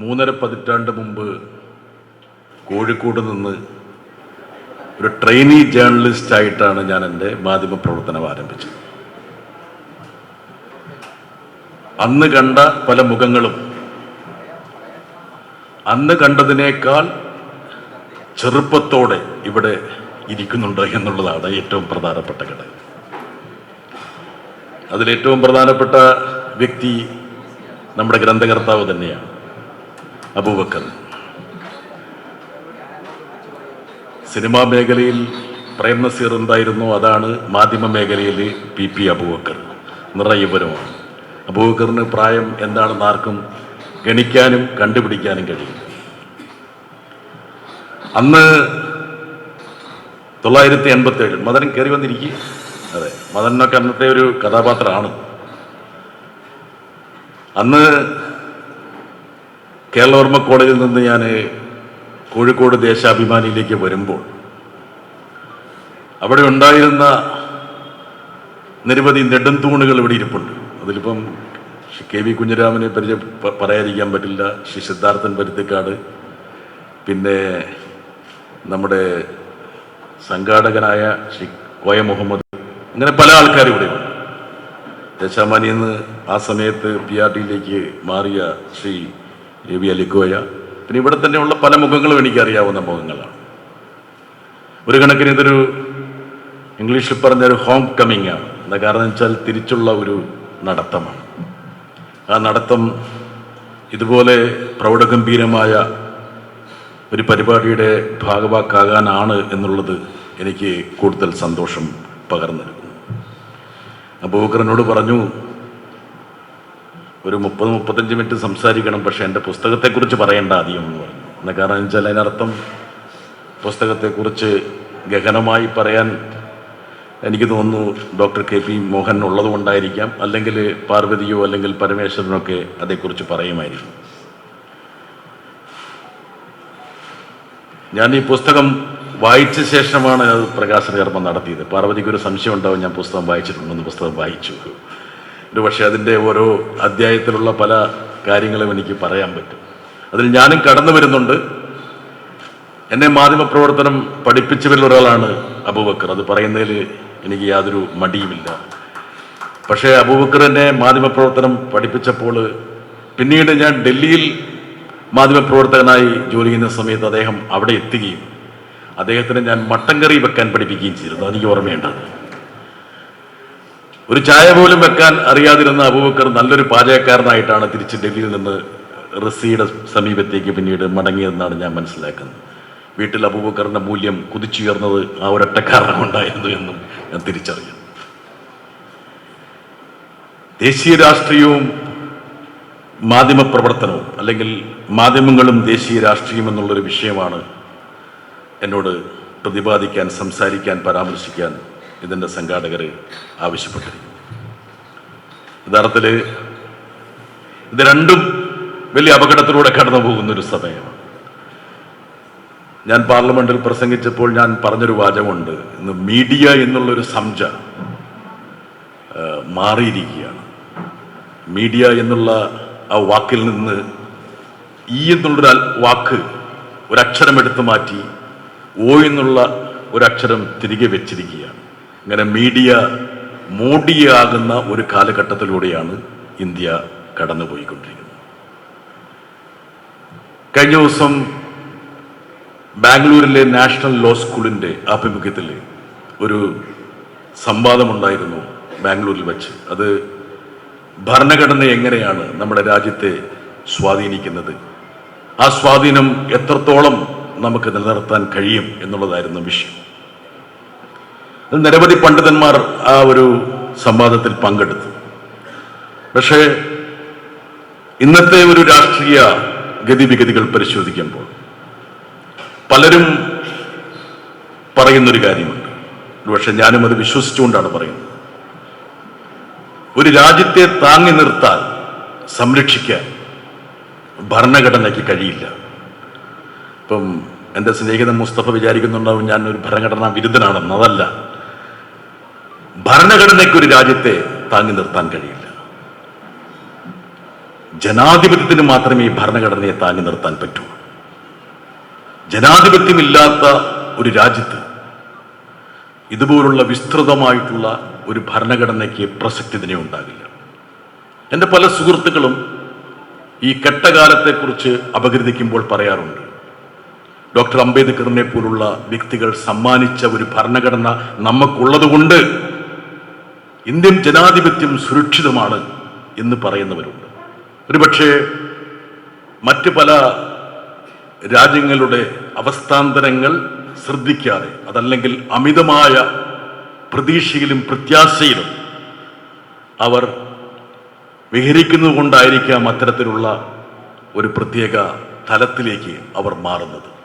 മൂന്നര പതിറ്റാണ്ട് മുമ്പ് കോഴിക്കോട് നിന്ന് ഒരു ട്രെയിനി ജേർണലിസ്റ്റ് ആയിട്ടാണ് ഞാൻ എന്റെ മാധ്യമ പ്രവർത്തനം ആരംഭിച്ചത്. അന്ന് കണ്ട പല മുഖങ്ങളും അന്ന് കണ്ടതിനേക്കാൾ ചെറുപ്പത്തോടെ ഇവിടെ ഇരിക്കുന്നുണ്ട് എന്നുള്ളതാണ് ഏറ്റവും പ്രധാനപ്പെട്ട ഘടകം. അതിലേറ്റവും പ്രധാനപ്പെട്ട വ്യക്തി നമ്മുടെ ഗ്രന്ഥകർത്താവ് തന്നെയാണ്. അബൂബക്കർ. സിനിമാ മേഖലയിൽ പ്രേം നസീർ എന്തായിരുന്നു അതാണ് മാധ്യമ മേഖലയിൽ പി പി അബൂബക്കർ. നിറയുവരുമാണ് അബൂബക്കറിന് പ്രായം എന്താണെന്ന് ആർക്കും ഗണിക്കാനും കണ്ടുപിടിക്കാനും കഴിയും. അന്ന് തൊള്ളായിരത്തി എൺപത്തി ഏഴ് മദൻ കയറി വന്നിരിക്കുക അതെ മദനൊക്കെ അന്നത്തെ ഒരു കഥാപാത്രമാണ്. അന്ന് കേരളവർമ്മ കോളേജിൽ നിന്ന് ഞാൻ കോഴിക്കോട് ദേശാഭിമാനിയിലേക്ക് വരുമ്പോൾ അവിടെ ഉണ്ടായിരുന്ന നിരവധി നെടുംതൂണുകൾ ഇവിടെ ഇരിപ്പുണ്ട്. അതിലിപ്പം കെ വി കുഞ്ഞിരാമനെ പരിചയ പറയാതിരിക്കാൻ പറ്റില്ല. ശ്രീ സിദ്ധാർത്ഥൻ പരുത്തിക്കാട് പിന്നെ നമ്മുടെ സംഘാടകനായ ശ്രീ കോയ മുഹമ്മദ് അങ്ങനെ പല ആൾക്കാരും ഇവിടെയുണ്ട് ദേശാമാനിയിൽ നിന്ന് ആ സമയത്ത് പി ആർ ടിയിലേക്ക് മാറിയ ശ്രീ എ വി അലിക്കോയ പിന്നെ ഇവിടെ തന്നെയുള്ള പല മുഖങ്ങളും എനിക്കറിയാവുന്ന മുഖങ്ങളാണ്. ഒരു കണക്കിന് ഇതൊരു ഇംഗ്ലീഷിൽ പറഞ്ഞ ഒരു ഹോം കമ്മിങ് ആണ് എന്താ കാരണം വെച്ചാൽ തിരിച്ചുള്ള ഒരു നടത്തമാണ്. ആ നടത്തം ഇതുപോലെ പ്രൗഢഗംഭീരമായ ഒരു പരിപാടിയുടെ ഭാഗവാക്കാകാനാണ് എന്നുള്ളത് എനിക്ക് കൂടുതൽ സന്തോഷം പകർന്നു അബൂബക്കറിനോട് പറഞ്ഞു ഒരു മുപ്പത് മുപ്പത്തഞ്ച് മിനിറ്റ് സംസാരിക്കണം പക്ഷെ എന്റെ പുസ്തകത്തെക്കുറിച്ച് പറയേണ്ട ആദ്യം എന്ന് പറഞ്ഞു. എന്താ കാരണം വെച്ചാൽ അതിനർത്ഥം പുസ്തകത്തെക്കുറിച്ച് ഗഹനമായി പറയാൻ എനിക്ക് തോന്നുന്നു ഡോക്ടർ കെ പി മോഹൻ ഉള്ളതുകൊണ്ടായിരിക്കാം. അല്ലെങ്കിൽ പാർവതിയോ അല്ലെങ്കിൽ പരമേശ്വരനോ ഒക്കെ അതേക്കുറിച്ച് പറയുമായിരിക്കും ഞാൻ ഈ പുസ്തകം വായിച്ച ശേഷമാണ് അത് പ്രകാശനകർമ്മം നടത്തിയത്. പാർവതിക്ക് ഒരു സംശയം ഉണ്ടാവും ഞാൻ പുസ്തകം വായിച്ചിട്ടുണ്ടെന്ന് പുസ്തകം വായിച്ചു. ഒരു പക്ഷേ അതിന്റെ ഓരോ അധ്യായത്തിലുള്ള പല കാര്യങ്ങളും എനിക്ക് പറയാൻ പറ്റും. അതിൽ ഞാനും കടന്നു വരുന്നുണ്ട്. എന്നെ മാധ്യമപ്രവർത്തനം പഠിപ്പിച്ചവരിൽ ഒരാളാണ് അബൂബക്കർ. അത് പറയുന്നതിൽ എനിക്ക് യാതൊരു മടിയുമില്ല. പക്ഷേ അബൂബക്കർ എന്നെ മാധ്യമപ്രവർത്തനം പഠിപ്പിച്ചപ്പോൾ പിന്നീട് ഞാൻ ഡൽഹിയിൽ മാധ്യമപ്രവർത്തകനായി ജോലി ചെയ്യുന്ന സമയത്ത് അദ്ദേഹം അവിടെ എത്തുകയും അദ്ദേഹത്തിന് ഞാൻ മട്ടൻ കറി വെക്കാൻ പഠിപ്പിക്കുകയും ചെയ്തിരുന്നു. അതെനിക്ക് ഓർമ്മയുണ്ട് ഒരു ചായ പോലും വെക്കാൻ അറിയാതിരുന്ന അബൂബക്കർ നല്ലൊരു പാചകക്കാരനായിട്ടാണ് തിരിച്ച് ഡൽഹിയിൽ നിന്ന് റസിയുടെ സമീപത്തേക്ക് പിന്നീട് മടങ്ങിയതെന്നാണ് ഞാൻ മനസ്സിലാക്കുന്നത്. വീട്ടിൽ അബൂബക്കറിന്റെ മൂല്യം കുതിച്ചുയർന്നത് ആ ഒരൊറ്റ കാരണം കൊണ്ടായിരുന്നു എന്നും ഞാൻ തിരിച്ചറിയുന്നു. ദേശീയ രാഷ്ട്രീയവും മാധ്യമ പ്രവർത്തനവും അല്ലെങ്കിൽ മാധ്യമങ്ങളും ദേശീയ രാഷ്ട്രീയം എന്നുള്ളൊരു വിഷയമാണ് എന്നോട് പ്രതിപാദിക്കാൻ സംസാരിക്കാൻ പരാമർശിക്കാൻ ഇതിന്റെ സംഘാടകർ ആവശ്യപ്പെട്ടിരിക്കുന്നു യഥാർത്ഥത്തിൽ ഇത് രണ്ടും വലിയ അപകടത്തിലൂടെ കടന്നു പോകുന്ന ഒരു സമയമാണ്. ഞാൻ പാർലമെന്റിൽ പ്രസംഗിച്ചപ്പോൾ ഞാൻ പറഞ്ഞൊരു വാചകമുണ്ട്. ഇന്ന് മീഡിയ എന്നുള്ളൊരു സംജ മാറിയിരിക്കുകയാണ്. മീഡിയ എന്നുള്ള ആ വാക്കിൽ നിന്ന് ഈ എന്നുള്ളൊരു വാക്ക് ഒരക്ഷരം എടുത്തു മാറ്റി ഓ എന്നുള്ള ഒരക്ഷരം തിരികെ വെച്ചിരിക്കുകയാണ്. അങ്ങനെ മീഡിയ മൂടിയാകുന്ന ഒരു കാലഘട്ടത്തിലൂടെയാണ് ഇന്ത്യ കടന്നുപോയിക്കൊണ്ടിരിക്കുന്നത്. കഴിഞ്ഞ ദിവസം ബാംഗ്ലൂരിലെ നാഷണൽ ലോ സ്കൂളിന്റെ ആഭിമുഖ്യത്തിൽ ഒരു സംവാദമുണ്ടായിരുന്നു ബാംഗ്ലൂരിൽ വെച്ച്. അത് ഭരണഘടന എങ്ങനെയാണ് നമ്മുടെ രാജ്യത്തെ സ്വാധീനിക്കുന്നത്? ആ സ്വാധീനം എത്രത്തോളം നമുക്ക് നിലനിർത്താൻ കഴിയും എന്നുള്ളതായിരുന്നു വിഷയം. നിരവധി പണ്ഡിതന്മാർ ആ ഒരു സംവാദത്തിൽ പങ്കെടുത്തു. പക്ഷേ ഇന്നത്തെ ഒരു രാഷ്ട്രീയ ഗതിവിഗതികൾ പരിശോധിക്കുമ്പോൾ പലരും പറയുന്നൊരു കാര്യമുണ്ട്. പക്ഷെ ഞാനും അത് വിശ്വസിച്ചുകൊണ്ടാണ് പറയുന്നത്. ഒരു രാജ്യത്തെ താങ്ങി നിർത്താൻ സംരക്ഷിക്കാൻ ഭരണഘടനയ്ക്ക് കഴിയില്ല. ഇപ്പം എന്റെ സ്നേഹിതൻ മുസ്തഫ വിചാരിക്കുന്നുണ്ടാവും ഞാൻ ഒരു ഭരണഘടനാ വിരുദ്ധനാണെന്ന്. അതല്ല. ഭരണഘടനയ്ക്ക് ഒരു രാജ്യത്തെ താങ്ങി നിർത്താൻ കഴിയില്ല. ജനാധിപത്യത്തിന് മാത്രമേ ഈ ഭരണഘടനയെ താങ്ങി നിർത്താൻ പറ്റൂ. ജനാധിപത്യമില്ലാത്ത ഒരു രാജ്യത്ത് ഇതുപോലുള്ള വിസ്തൃതമായിട്ടുള്ള ഒരു ഭരണഘടനയ്ക്ക് പ്രസക്തി തന്നെ ഉണ്ടാകില്ല. എന്റെ പല സുഹൃത്തുക്കളും ഈ കെട്ടകാലത്തെക്കുറിച്ച് അപഗ്രഥിക്കുമ്പോൾ പറയാറുണ്ട്. ഡോക്ടർ അംബേദ്കറിനെ പോലുള്ള വ്യക്തികൾ സമ്മാനിച്ച ഒരു ഭരണഘടന നമുക്കുള്ളതുകൊണ്ട് ഇന്ത്യൻ ജനാധിപത്യം സുരക്ഷിതമാണ് എന്ന് പറയുന്നവരുണ്ട്. ഒരുപക്ഷെ മറ്റ് പല രാജ്യങ്ങളുടെ അവസ്ഥാന്തരങ്ങൾ ശ്രദ്ധിക്കാതെ അതല്ലെങ്കിൽ അമിതമായ പ്രതീക്ഷയിലും പ്രത്യാശയിലും അവർ വിഹരിക്കുന്നത് കൊണ്ടായിരിക്കാം അത്തരത്തിലുള്ള ഒരു പ്രത്യേക തലത്തിലേക്ക് അവർ മാറുന്നത്.